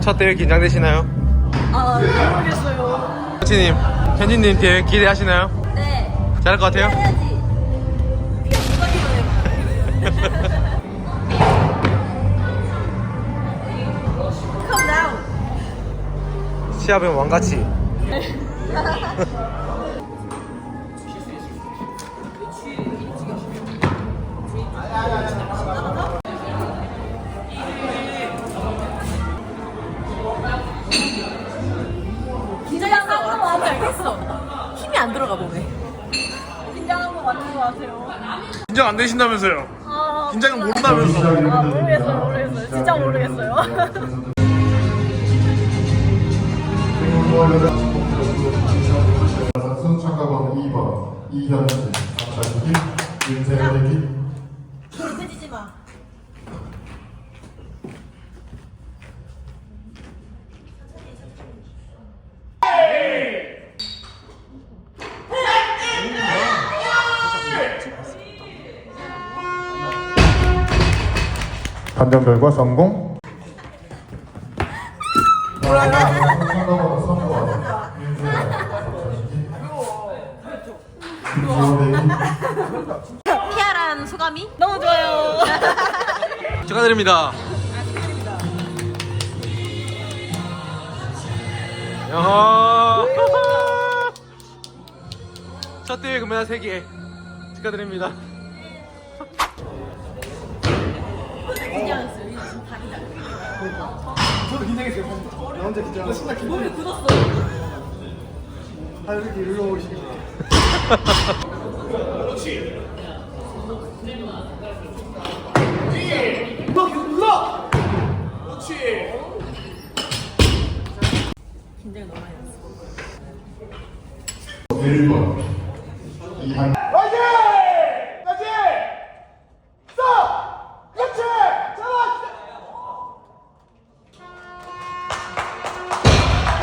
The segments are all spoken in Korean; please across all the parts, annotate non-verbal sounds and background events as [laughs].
첫 대회 긴장되시나요? 아, 모르겠어요. 코치님, 현진님 대회 기대하시나요? 네. 잘할 것 같아요? 해야지. 시합은 왕같이. 긴장한 거 맞는 거 알겠어. 힘이 안 들어가 몸에. 긴장한 거 맞는 거 같아요. 긴장 안 되신다면서요? 아, 긴장은 모른다면서. 아 모르겠어요, 모르겠어요. 진짜 모르겠어요. [laughs] 선수 참가번 2번 이현진, 박찬기, 윤세혁이 괴롭혀지지 마. 판정 결과 성공. 참가번 3번 윤세혁, 박찬기, 김지호대기 피아란 소감이? 너무 좋아요. [laughs] 축하드립니다. [laughs] 첫 대회 금메달 3개 축하드립니다. 저도 긴장했어요. 나 혼자 긴장하고. 신나 몸이 굳었어. 아, 이렇게 일로 오시기 바랍니 1번 이한 화이팅! 같이! 스톱! 그렇지!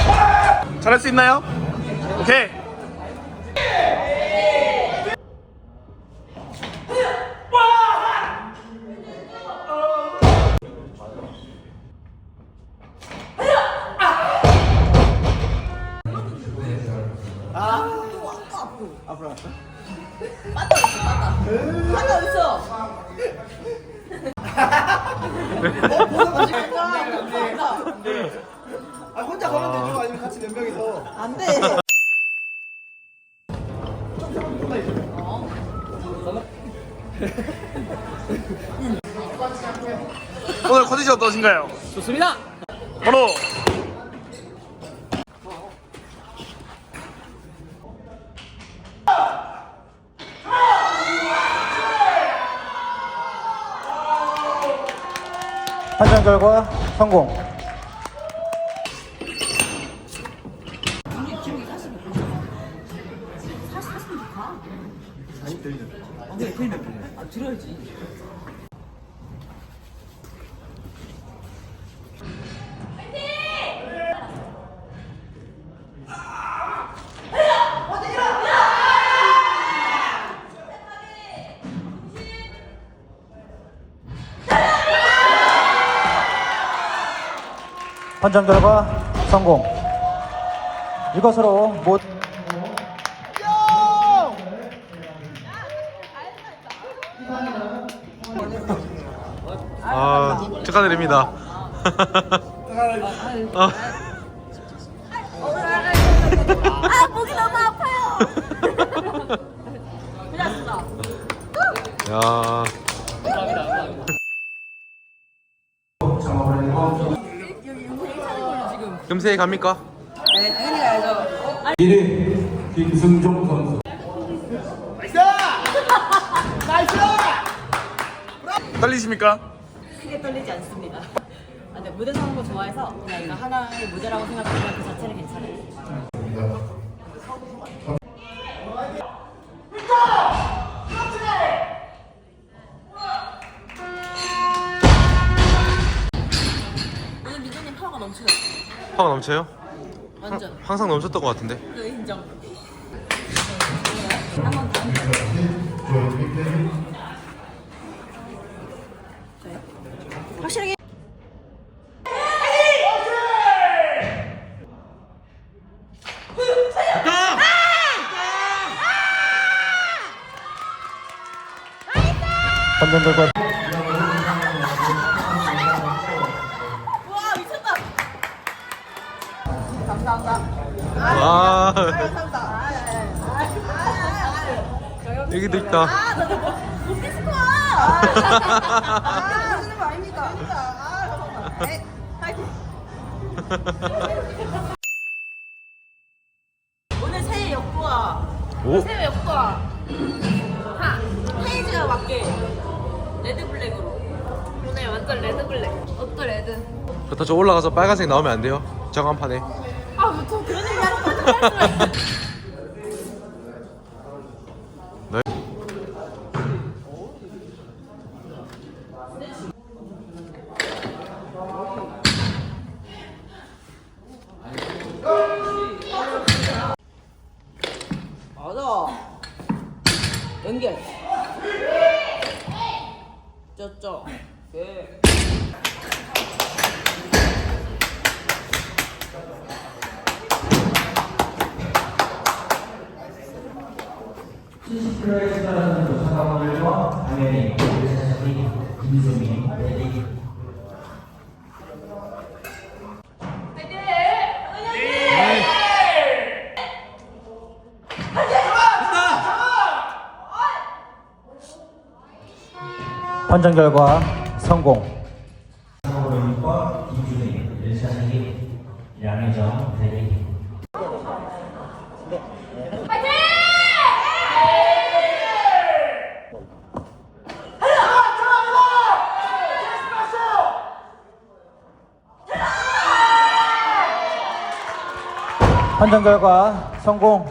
잘하! 잘할 수 있나요? 오케이. 어, 보서 가지고 아, 혼자 가면 되죠? 아니면 같이 몇 명이서? 안 돼. 오늘 컨디션 어떠신가요? 좋습니다! 바로 판정 결과 성공. 판정 결과 성공. 이것으로 모아 축하드립니다. 아, 아, 목이 너무 아파요. 고생하셨습니다. 야. 금세 갑니까? 김승종 선수 [laughs] 떨리십니까? 크게 떨리지 않습니다. 아, 근데 무대 서는 거 좋아해서 그냥 이거 하나의 무대라고 생각하면 그 자체는 괜찮아요. 민 파워가 넘쳐요. 완전 항상 넘쳤던 것 같은데. 그 인정. 확실하게 결과 깐만. 에, 파이팅. 오늘 새해 역도와 오. 새해 역도와 하 페이지가 맞게 레드 블랙으로 오늘 완전 레드 블랙 어떤 레드? 그렇다 저 올라가서 빨간색 나오면 안 돼요. 정한판에. 맞아. 연결. 쩌쩌. 네. 얘기 하지 마 어떡할 수가 있어. 네. 맞아. 연결. 저쪽. 그. 판정 결과 성공. 양의정 대리 판정 결과 성공.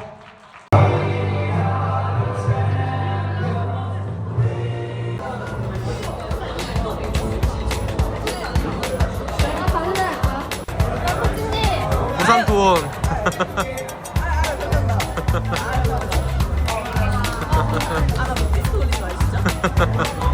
부산 투원. [laughs] [laughs]